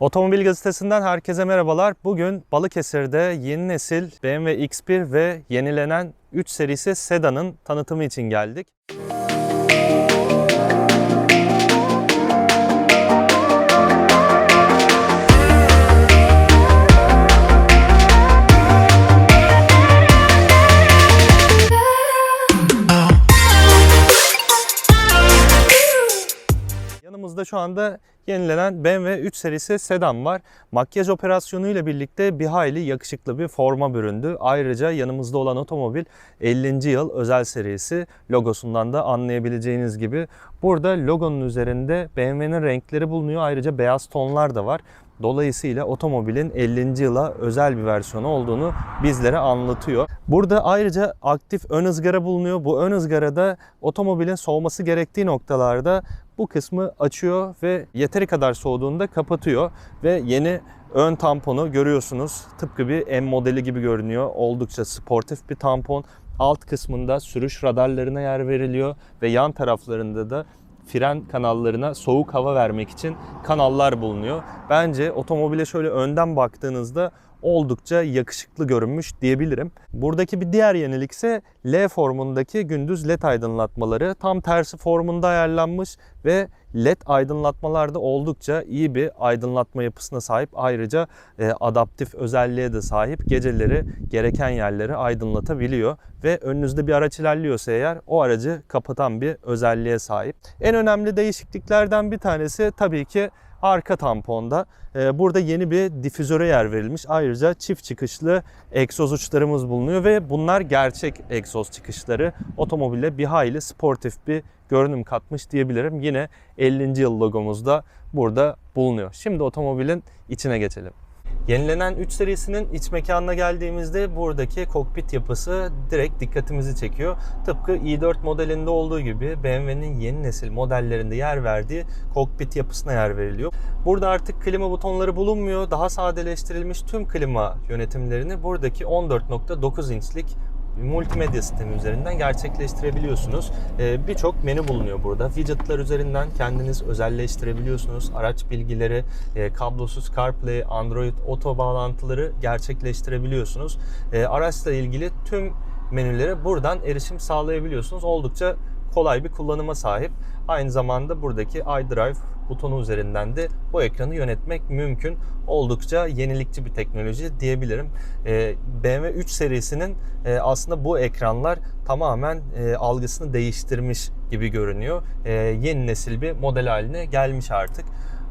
Otomobil Gazetesi'nden herkese merhabalar. Bugün Balıkesir'de yeni nesil BMW X1 ve yenilenen 3 serisi sedanın tanıtımı için geldik. Yanımızda şu anda yenilenen BMW 3 serisi sedan var. Makyaj operasyonu ile birlikte bir hayli yakışıklı bir forma büründü. Ayrıca yanımızda olan otomobil 50. yıl özel serisi logosundan da anlayabileceğiniz gibi. Burada logonun üzerinde BMW'nin renkleri bulunuyor. Ayrıca beyaz tonlar da var. Dolayısıyla otomobilin 50. yıla özel bir versiyonu olduğunu bizlere anlatıyor. Burada ayrıca aktif ön ızgara bulunuyor. Bu ön ızgarada otomobilin soğuması gerektiği noktalarda bu kısmı açıyor ve yeteri kadar soğuduğunda kapatıyor ve yeni ön tamponu görüyorsunuz. Tıpkı bir M modeli gibi görünüyor. Oldukça sportif bir tampon. Alt kısmında sürüş radarlarına yer veriliyor ve yan taraflarında da fren kanallarına soğuk hava vermek için kanallar bulunuyor. Bence otomobile şöyle önden baktığınızda oldukça yakışıklı görünmüş diyebilirim. Buradaki bir diğer yenilik ise L formundaki gündüz led aydınlatmaları tam tersi formunda ayarlanmış ve led aydınlatmalar da oldukça iyi bir aydınlatma yapısına sahip. Ayrıca e, adaptif özelliğe de sahip. Geceleri gereken yerleri aydınlatabiliyor ve önünüzde bir araç ilerliyorsa eğer o aracı kapatan bir özelliğe sahip. En önemli değişikliklerden bir tanesi tabii ki arka tamponda. Ee, Burada yeni bir difüzöre yer verilmiş. Ayrıca çift çıkışlı egzoz uçlarımız bulunuyor ve bunlar gerçek egzoz çıkışları. Otomobile bir hayli sportif bir görünüm katmış diyebilirim. Yine 50. yıl logomuz da burada bulunuyor. Şimdi otomobilin içine geçelim. Yenilenen 3 serisinin iç mekanına geldiğimizde buradaki kokpit yapısı direkt dikkatimizi çekiyor. Tıpkı i4 modelinde olduğu gibi BMW'nin yeni nesil modellerinde yer verdiği kokpit yapısına yer veriliyor. Burada artık klima butonları bulunmuyor. Daha sadeleştirilmiş tüm klima yönetimlerini buradaki 14.9 inçlik multimedya sistemi üzerinden gerçekleştirebiliyorsunuz. Ee, Birçok menü bulunuyor burada. Widgetler üzerinden kendiniz özelleştirebiliyorsunuz. Araç bilgileri, e, kablosuz CarPlay, Android Auto bağlantıları gerçekleştirebiliyorsunuz. E, Araçla ilgili tüm menülere buradan erişim sağlayabiliyorsunuz. Oldukça kolay bir kullanıma sahip. Aynı zamanda buradaki iDrive butonu üzerinden de bu ekranı yönetmek mümkün. Oldukça yenilikçi bir teknoloji diyebilirim. Ee, BMW 3 serisinin e, aslında bu ekranlar tamamen e, algısını değiştirmiş gibi görünüyor. E, yeni nesil bir model haline gelmiş artık.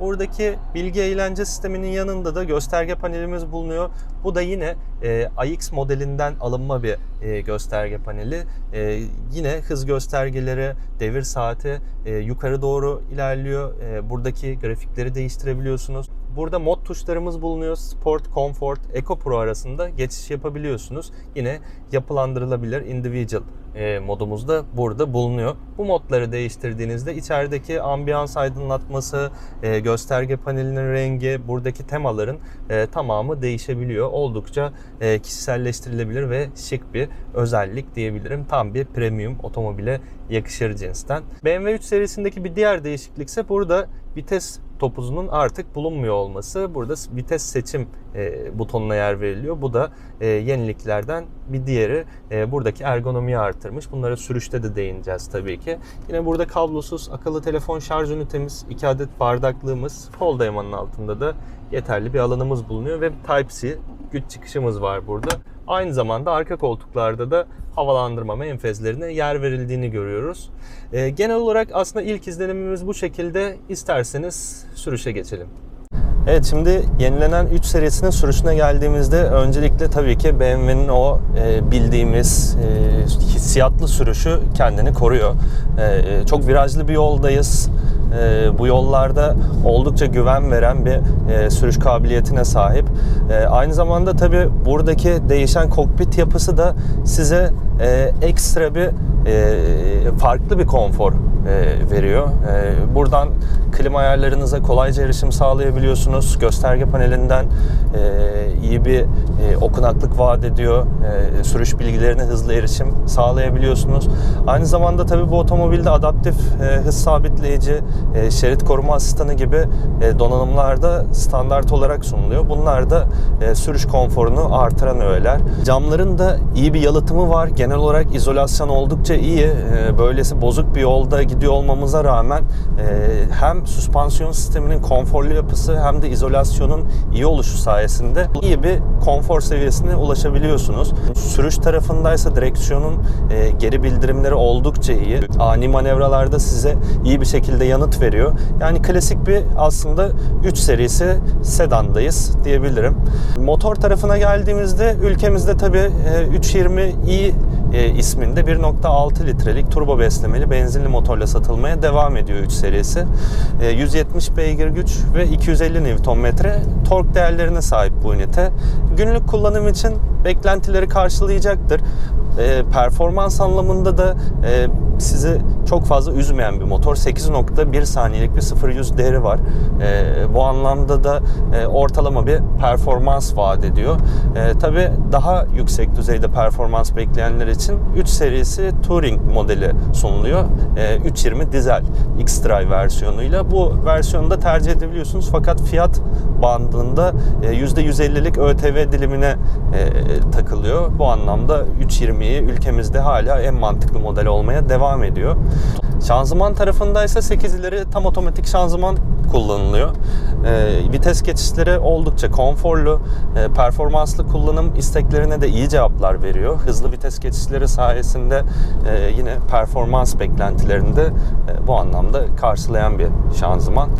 Buradaki bilgi eğlence sisteminin yanında da gösterge panelimiz bulunuyor. Bu da yine e, iX modelinden alınma bir e, gösterge paneli. E, yine hız göstergeleri, devir saati e, yukarı doğru ilerliyor. E, buradaki grafikleri değiştirebiliyorsunuz. Burada mod tuşlarımız bulunuyor. Sport, Comfort, Eco Pro arasında geçiş yapabiliyorsunuz. Yine yapılandırılabilir individual e, modumuz da burada bulunuyor. Bu modları değiştirdiğinizde içerideki ambiyans aydınlatması, e, gösterge panelinin rengi, buradaki temaların e, tamamı değişebiliyor. Oldukça e, kişiselleştirilebilir ve şık bir özellik diyebilirim. Tam bir premium otomobile yakışır cinsten. BMW 3 serisindeki bir diğer değişiklik ise burada vites topuzunun artık bulunmuyor olması. Burada vites seçim e, butonuna yer veriliyor. Bu da e, yeniliklerden bir diğeri. E, buradaki ergonomiyi artırmış. Bunlara sürüşte de değineceğiz tabii ki. Yine burada kablosuz akıllı telefon şarj ünitemiz, 2 adet bardaklığımız, kol dayamanın altında da yeterli bir alanımız bulunuyor ve Type-C güç çıkışımız var burada. Aynı zamanda arka koltuklarda da havalandırma menfezlerine yer verildiğini görüyoruz. E, genel olarak aslında ilk izlenimimiz bu şekilde. İsterseniz sürüşe geçelim. Evet şimdi yenilenen 3 serisinin sürüşüne geldiğimizde öncelikle tabii ki BMW'nin o e, bildiğimiz e, hissiyatlı sürüşü kendini koruyor. E, çok virajlı bir yoldayız. E, bu yollarda oldukça güven veren bir e, sürüş kabiliyetine sahip. E, aynı zamanda tabii buradaki değişen kokpit yapısı da size e, ekstra bir farklı bir konfor e, veriyor. E, buradan klima ayarlarınıza kolayca erişim sağlayabiliyorsunuz. Gösterge panelinden e, iyi bir e, okunaklık vaat ediyor. E, sürüş bilgilerine hızlı erişim sağlayabiliyorsunuz. Aynı zamanda tabii bu otomobilde adaptif e, hız sabitleyici, e, şerit koruma asistanı gibi e, donanımlarda standart olarak sunuluyor. Bunlar da e, sürüş konforunu artıran öğeler. Camların da iyi bir yalıtımı var. Genel olarak izolasyon oldukça iyi. E, böylesi bozuk bir yolda gidiyor olmamıza rağmen e, hem süspansiyon sisteminin konforlu yapısı hem de izolasyonun iyi oluşu sayesinde iyi bir konfor seviyesine ulaşabiliyorsunuz. Sürüş tarafındaysa direksiyonun e, geri bildirimleri oldukça iyi. Ani manevralarda size iyi bir şekilde yanıt veriyor. Yani klasik bir aslında 3 serisi sedandayız diyebilirim. Motor tarafına geldiğimizde ülkemizde tabii e, 320i e, isminde 1.6 litrelik turbo beslemeli benzinli motorla satılmaya devam ediyor 3 serisi. E, 170 beygir güç ve 250 Nm tork değerlerine sahip bu ünite. Günlük kullanım için beklentileri karşılayacaktır. E, performans anlamında da e, sizi çok fazla üzmeyen bir motor. 8.1 saniyelik bir 0-100 değeri var. E, bu anlamda da e, ortalama bir performans vaat ediyor. E, Tabi daha yüksek düzeyde performans bekleyenler için 3 serisi Touring modeli sunuluyor. E, 320 dizel X-Drive versiyonuyla. Bu versiyonu da tercih edebiliyorsunuz. Fakat fiyat bandında e, %150'lik ÖTV dilimine e, takılıyor. Bu anlamda 320'yi ülkemizde hala en mantıklı model olmaya devam ediyor. Şanzıman tarafındaysa 8 ileri tam otomatik şanzıman kullanılıyor. E, vites geçişleri oldukça konforlu, e, performanslı kullanım isteklerine de iyi cevaplar veriyor. Hızlı vites geçişleri sayesinde e, yine performans beklentilerini de e, bu anlamda karşılayan bir şanzıman.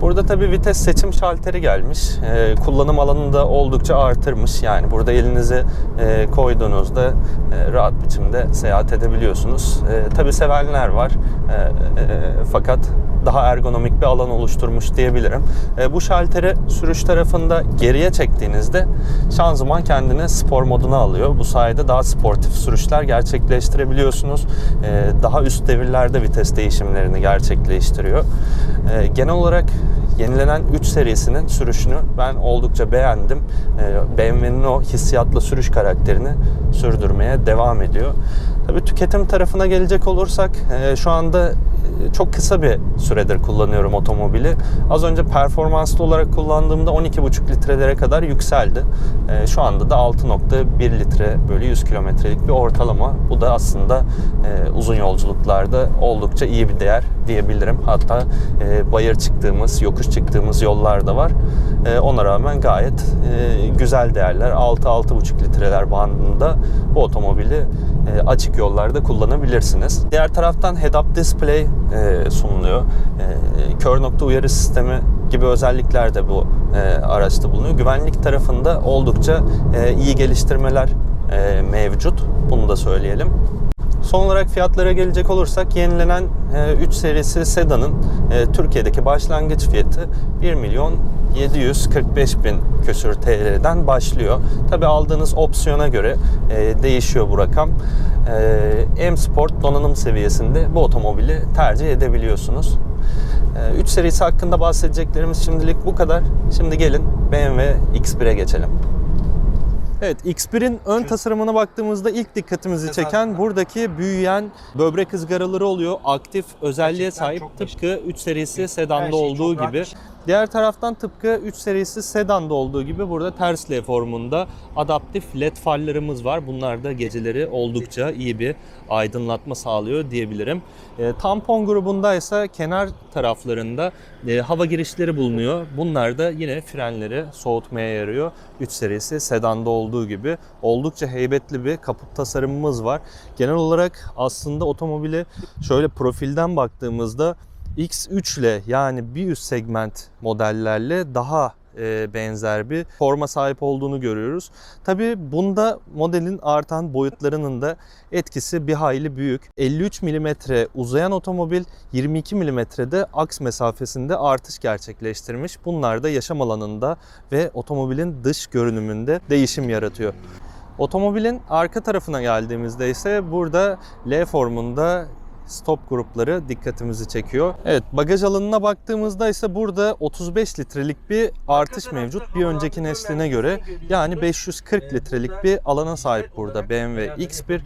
Burada tabii vites seçim şalteri gelmiş. E, kullanım alanını da oldukça artırmış. Yani burada elinizi e, koyduğunuzda e, rahat biçimde seyahat edebiliyorsunuz. E, tabii sevenler var. E, e, fakat daha ergonomik bir alan oluşturmuş diyebilirim. E, bu şalteri sürüş tarafında geriye çektiğinizde şanzıman kendini spor moduna alıyor. Bu sayede daha sportif sürüşler gerçekleştirebiliyorsunuz. E, daha üst devirlerde vites değişimlerini gerçekleştiriyor. E, genel olarak yenilenen 3 serisinin sürüşünü ben oldukça beğendim. E, BMW'nin o hissiyatlı sürüş karakterini sürdürmeye devam ediyor. Tabii tüketim tarafına gelecek olursak e, şu anda çok kısa bir süredir kullanıyorum otomobili. Az önce performanslı olarak kullandığımda 12,5 litrelere kadar yükseldi. E, Şu anda da 6.1 litre bölü 100 kilometrelik bir ortalama. Bu da aslında e, uzun yolculuklarda oldukça iyi bir değer diyebilirim. Hatta e, bayır çıktığımız, yokuş çıktığımız yollar da var. E, Ona rağmen gayet e, güzel değerler. 6-6,5 litreler bandında bu otomobili e, açık yollarda kullanabilirsiniz. Diğer taraftan head-up display e, sunuluyor. E, kör nokta uyarı sistemi gibi özellikler de bu e, araçta bulunuyor. Güvenlik tarafında oldukça e, iyi geliştirmeler e, mevcut. Bunu da söyleyelim. Son olarak fiyatlara gelecek olursak yenilenen e, 3 serisi sedanın e, Türkiye'deki başlangıç fiyatı 1 milyon 745 bin küsür TL'den başlıyor. Tabi aldığınız opsiyona göre e, değişiyor bu rakam. E, M Sport donanım seviyesinde bu otomobili tercih edebiliyorsunuz. 3 serisi hakkında bahsedeceklerimiz şimdilik bu kadar. Şimdi gelin BMW X1'e geçelim. Evet X1'in ön tasarımına baktığımızda ilk dikkatimizi çeken buradaki büyüyen böbrek ızgaraları oluyor. Aktif özelliğe Gerçekten sahip tıpkı 3 serisi sedanda şey olduğu rahat gibi. Diğer taraftan tıpkı 3 serisi sedanda olduğu gibi burada ters L formunda adaptif led farlarımız var. Bunlar da geceleri oldukça iyi bir aydınlatma sağlıyor diyebilirim. E, tampon grubunda ise kenar taraflarında e, hava girişleri bulunuyor. Bunlar da yine frenleri soğutmaya yarıyor. 3 serisi sedanda olduğu gibi oldukça heybetli bir kaput tasarımımız var. Genel olarak aslında otomobili şöyle profilden baktığımızda X3 ile yani bir üst segment modellerle daha e, benzer bir forma sahip olduğunu görüyoruz. Tabi bunda modelin artan boyutlarının da etkisi bir hayli büyük. 53 mm uzayan otomobil 22 mm'de aks mesafesinde artış gerçekleştirmiş. Bunlar da yaşam alanında ve otomobilin dış görünümünde değişim yaratıyor. Otomobilin arka tarafına geldiğimizde ise burada L formunda stop grupları dikkatimizi çekiyor. Evet bagaj alanına baktığımızda ise burada 35 litrelik bir artış mevcut bir önceki nesline göre. Yani 540 litrelik bir alana sahip burada BMW X1.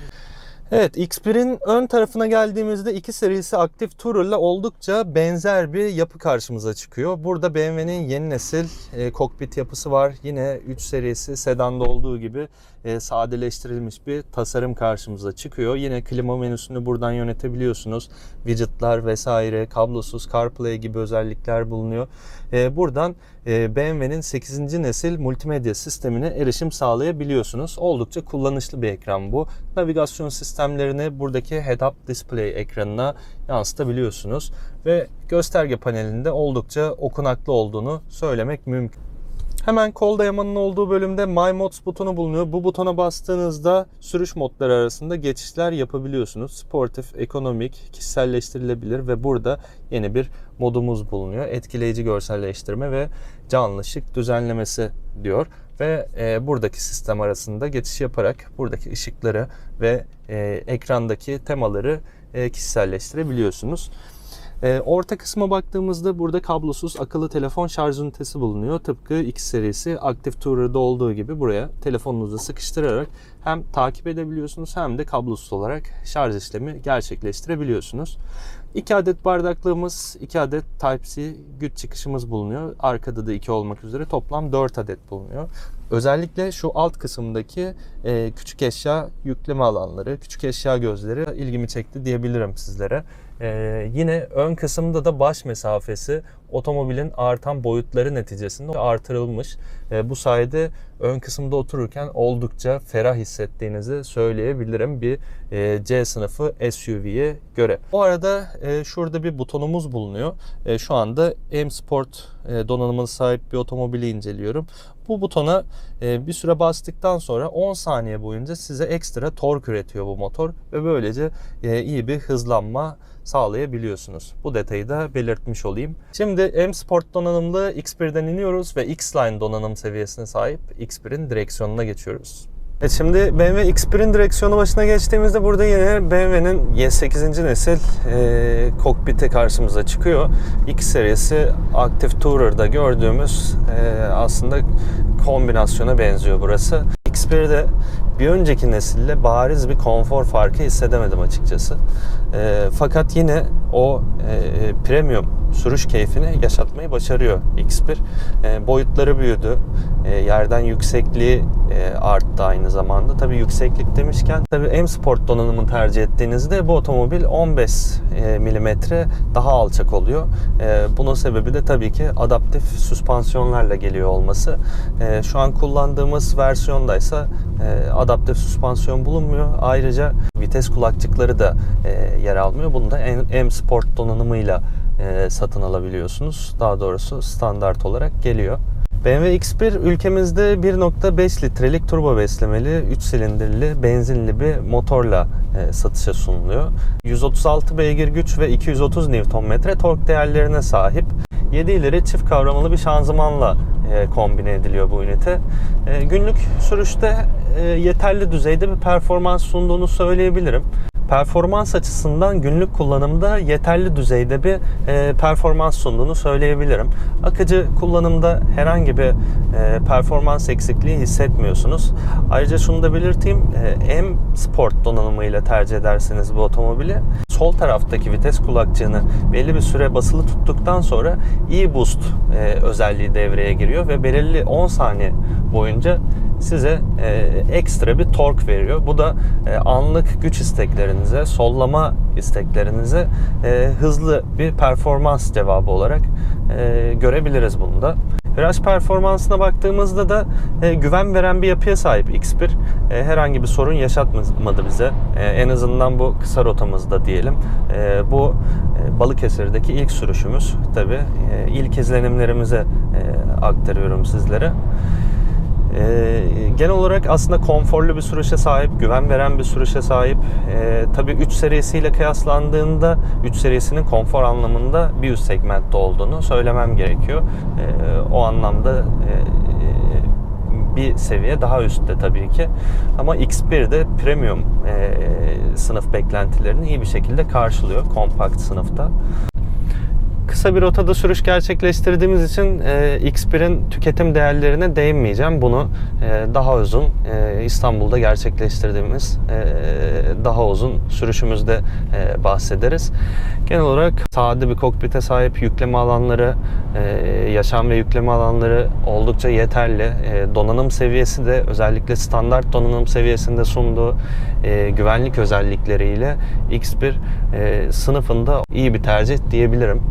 Evet X1'in ön tarafına geldiğimizde iki serisi aktif Tourer oldukça benzer bir yapı karşımıza çıkıyor. Burada BMW'nin yeni nesil e, kokpit yapısı var. Yine 3 serisi sedanda olduğu gibi e, sadeleştirilmiş bir tasarım karşımıza çıkıyor. Yine klima menüsünü buradan yönetebiliyorsunuz. Widget'lar vesaire, kablosuz CarPlay gibi özellikler bulunuyor. E, buradan e, BMW'nin 8. nesil multimedya sistemine erişim sağlayabiliyorsunuz. Oldukça kullanışlı bir ekran bu. Navigasyon sistemlerini buradaki head-up display ekranına yansıtabiliyorsunuz ve gösterge panelinde oldukça okunaklı olduğunu söylemek mümkün. Hemen kol dayamanın olduğu bölümde My Mods butonu bulunuyor. Bu butona bastığınızda sürüş modları arasında geçişler yapabiliyorsunuz. Sportif, ekonomik, kişiselleştirilebilir ve burada yeni bir modumuz bulunuyor. Etkileyici görselleştirme ve canlı ışık düzenlemesi diyor ve e, buradaki sistem arasında geçiş yaparak buradaki ışıkları ve e, ekrandaki temaları e, kişiselleştirebiliyorsunuz. E, orta kısma baktığımızda burada kablosuz akıllı telefon şarj ünitesi bulunuyor. Tıpkı X serisi Active Tourer'da olduğu gibi buraya telefonunuzu sıkıştırarak hem takip edebiliyorsunuz hem de kablosuz olarak şarj işlemi gerçekleştirebiliyorsunuz. 2 adet bardaklığımız, 2 adet Type-C güç çıkışımız bulunuyor. Arkada da 2 olmak üzere toplam 4 adet bulunuyor. Özellikle şu alt kısımdaki e, küçük eşya yükleme alanları, küçük eşya gözleri ilgimi çekti diyebilirim sizlere. Ee, yine ön kısımda da baş mesafesi otomobilin artan boyutları neticesinde artırılmış. Ee, bu sayede ön kısımda otururken oldukça ferah hissettiğinizi söyleyebilirim bir e, C sınıfı SUV'ye göre. Bu arada e, şurada bir butonumuz bulunuyor. E, şu anda M Sport e, donanımına sahip bir otomobili inceliyorum. Bu butona e, bir süre bastıktan sonra 10 saniye boyunca size ekstra tork üretiyor bu motor ve böylece e, iyi bir hızlanma sağlayabiliyorsunuz. Bu detayı da belirtmiş olayım. Şimdi M Sport donanımlı X1'den iniyoruz ve X-Line donanım seviyesine sahip X1'in direksiyonuna geçiyoruz. Evet şimdi BMW X1'in direksiyonu başına geçtiğimizde burada yine BMW'nin Y8. nesil e, kokpiti karşımıza çıkıyor. X serisi Active Tourer'da gördüğümüz e, aslında kombinasyona benziyor burası. X1'de bir önceki nesille bariz bir konfor farkı hissedemedim açıkçası. E, fakat yine o e, premium sürüş keyfini yaşatmayı başarıyor X1. E, boyutları büyüdü. E, yerden yüksekliği e, arttı aynı zamanda. Tabii yükseklik demişken tabii M Sport donanımını tercih ettiğinizde bu otomobil 15 e, milimetre daha alçak oluyor. E, bunun sebebi de tabii ki adaptif süspansiyonlarla geliyor olması. E, şu an kullandığımız versiyondaysa e, adaptif süspansiyon bulunmuyor. Ayrıca vites kulakçıkları da e, yer almıyor. Bunu da M Sport donanımıyla e, satın alabiliyorsunuz. Daha doğrusu standart olarak geliyor. BMW X1 ülkemizde 1.5 litrelik turbo beslemeli 3 silindirli benzinli bir motorla e, satışa sunuluyor. 136 beygir güç ve 230 Nm tork değerlerine sahip. 7 ileri çift kavramalı bir şanzımanla e, kombine ediliyor bu ünite. E, günlük sürüşte yeterli düzeyde bir performans sunduğunu söyleyebilirim performans açısından günlük kullanımda yeterli düzeyde bir e, performans sunduğunu söyleyebilirim. Akıcı kullanımda herhangi bir e, performans eksikliği hissetmiyorsunuz. Ayrıca şunu da belirteyim. E, M Sport donanımıyla tercih ederseniz bu otomobili sol taraftaki vites kulakçığını belli bir süre basılı tuttuktan sonra e-boost e, özelliği devreye giriyor ve belirli 10 saniye boyunca size e, ekstra bir tork veriyor. Bu da e, anlık güç isteklerinize, sollama isteklerinize e, hızlı bir performans cevabı olarak e, görebiliriz bunu da. Viraj performansına baktığımızda da e, güven veren bir yapıya sahip X1. E, herhangi bir sorun yaşatmadı bize. E, en azından bu kısa rotamızda diyelim. E, bu e, Balıkesir'deki ilk sürüşümüz. Tabi e, ilk izlenimlerimize e, aktarıyorum sizlere. Ee, genel olarak aslında konforlu bir sürüşe sahip, güven veren bir sürüşe sahip. Ee, tabii 3 serisiyle kıyaslandığında 3 serisinin konfor anlamında bir üst segmentte olduğunu söylemem gerekiyor. Ee, o anlamda e, bir seviye daha üstte tabii ki. Ama X1 de premium e, sınıf beklentilerini iyi bir şekilde karşılıyor kompakt sınıfta. Kısa bir rotada sürüş gerçekleştirdiğimiz için e, X1'in tüketim değerlerine değinmeyeceğim. Bunu e, daha uzun e, İstanbul'da gerçekleştirdiğimiz e, daha uzun sürüşümüzde e, bahsederiz. Genel olarak sade bir kokpite sahip yükleme alanları, e, yaşam ve yükleme alanları oldukça yeterli. E, donanım seviyesi de özellikle standart donanım seviyesinde sunduğu e, güvenlik özellikleriyle X1 e, sınıfında iyi bir tercih diyebilirim.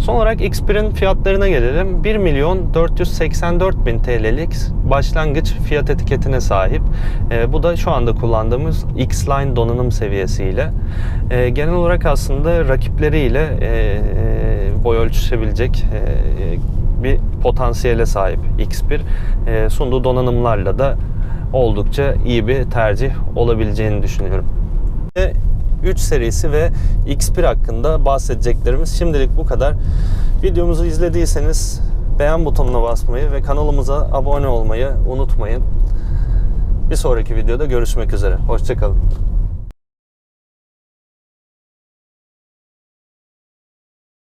Son olarak X1'in fiyatlarına gelelim. 1 milyon 484 bin TL'lik başlangıç fiyat etiketine sahip. E, bu da şu anda kullandığımız X-Line donanım seviyesiyle. E, genel olarak aslında rakipleriyle e, e, boy ölçüşebilecek e, bir potansiyele sahip X1. E, sunduğu donanımlarla da oldukça iyi bir tercih olabileceğini düşünüyorum. 3 serisi ve X1 hakkında bahsedeceklerimiz şimdilik bu kadar. Videomuzu izlediyseniz beğen butonuna basmayı ve kanalımıza abone olmayı unutmayın. Bir sonraki videoda görüşmek üzere. Hoşçakalın.